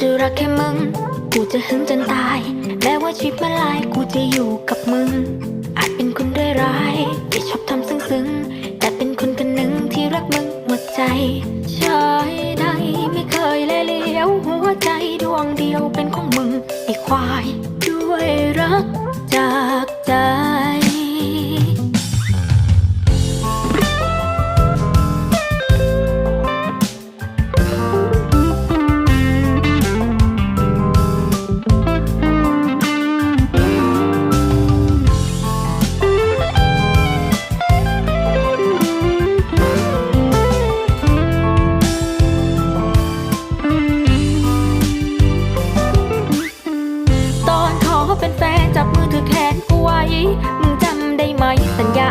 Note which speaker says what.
Speaker 1: จะรักแค่มึง กูจะหึงจนตาย แม้ว่าชีวิตมาลายกูจะอยู่กับมึง อาจเป็นคนด้อยร้ายที่ชอบทำซึ้งๆ แต่เป็นคนคนหนึ่งที่รักมึงหมดใจชายใดไม่เคยแลเลี้ยว หัวใจดวงเดียวเป็นของมึงไอ้ควาย ด้วยรักจากใจ เป็นแฟนจับมือเธอแขนกูไว้มึงจำได้ไหมสัญญา